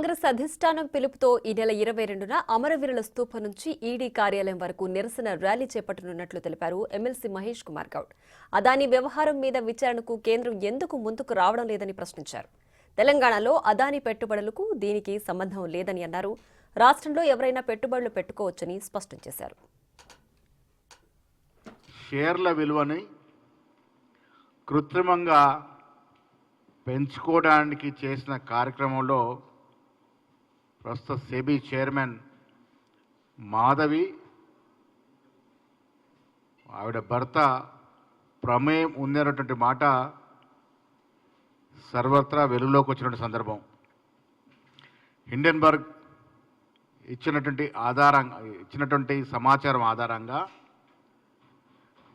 కాంగ్రెస్ అధిష్టానం పిలుపుతో ఈ నెల ఇరవై రెండున అమరవీరుల స్థూపం నుంచి ఈడీ కార్యాలయం వరకు నిరసన ర్యాలీ చేపట్టనున్నట్లు తెలిపారు ఎమ్మెల్సీ మహేష్ కుమార్ గౌడ్. అదాని వ్యవహారం మీద విచారణకు కేంద్రం ఎందుకు ముందుకు రావడం లేదని ప్రశ్నించారు. తెలంగాణలో అదాని పెట్టుబడులకు దీనికి సంబంధం లేదని అన్నారు. రాష్ట్రంలో ఎవరైనా పెట్టుబడులు పెట్టుకోవచ్చని స్పష్టం చేశారు. షేర్ల విలువని కృత్రిమంగా పెంచుకోవడానికి చేసిన కార్యక్రమంలో ప్రస్తుత సెబీ చైర్మన్ మాధవి ఆవిడ భర్త ప్రమేయం ఉందన్నటువంటి మాట సర్వత్రా వెలుగులోకి వచ్చినటువంటి సందర్భం. హిండెన్బర్గ్ ఇచ్చినటువంటి ఆధారంగా ఇచ్చినటువంటి సమాచారం ఆధారంగా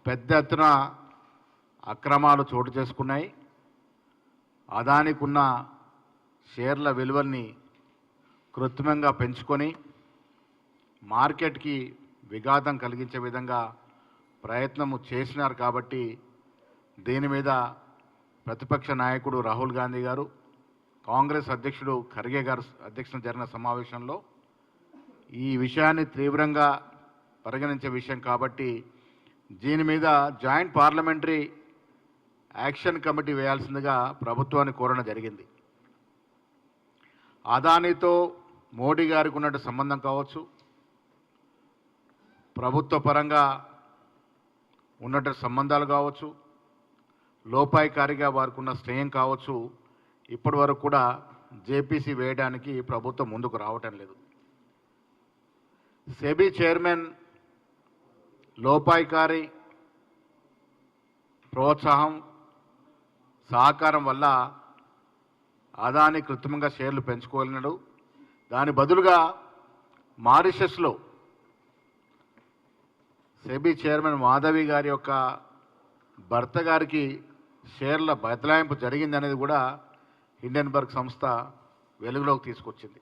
పెద్ద ఎత్తున అక్రమాలు చోటు చేసుకున్నాయి. అదానికి ఉన్న షేర్ల విలువల్ని కృత్రిమంగా పెంచుకొని మార్కెట్కి విఘాతం కలిగించే విధంగా ప్రయత్నము చేసినారు కాబట్టి దీని మీద ప్రతిపక్ష నాయకుడు రాహుల్ గాంధీ గారు కాంగ్రెస్ అధ్యక్షుడు ఖర్గే గారు అధ్యక్షతన జరిగిన సమావేశంలో ఈ విషయాన్ని తీవ్రంగా పరిగణించే విషయం కాబట్టి దీని మీద జాయింట్ పార్లమెంటరీ యాక్షన్ కమిటీ వేయాల్సిందిగా ప్రభుత్వాన్ని కోరడం జరిగింది. అదానితో మోడీ గారికి ఉన్నట్టు సంబంధం కావచ్చు. ప్రభుత్వ పరంగా ఉన్నట్టు సంబంధాలు కావచ్చు. లోపాయికారిగా వారికి ఉన్న స్నేహం కావచ్చు. ఇప్పటి వరకు కూడా జేపీసీ వేయడానికి ప్రభుత్వం ముందుకు రావటం లేదు. సెబీ చైర్మన్ లోపాయికారి ప్రోత్సాహం సహకారం వల్ల అదాని కృత్రిమంగా షేర్లు పెంచుకోగలిగినాడు. దాని బదులుగా మారిషస్లో సెబీ చైర్మన్ మాధవి గారి యొక్క భర్త గారికి షేర్ల బదలాయింపు జరిగిందనేది కూడా హిండెన్బర్గ్ సంస్థ వెలుగులోకి తీసుకొచ్చింది.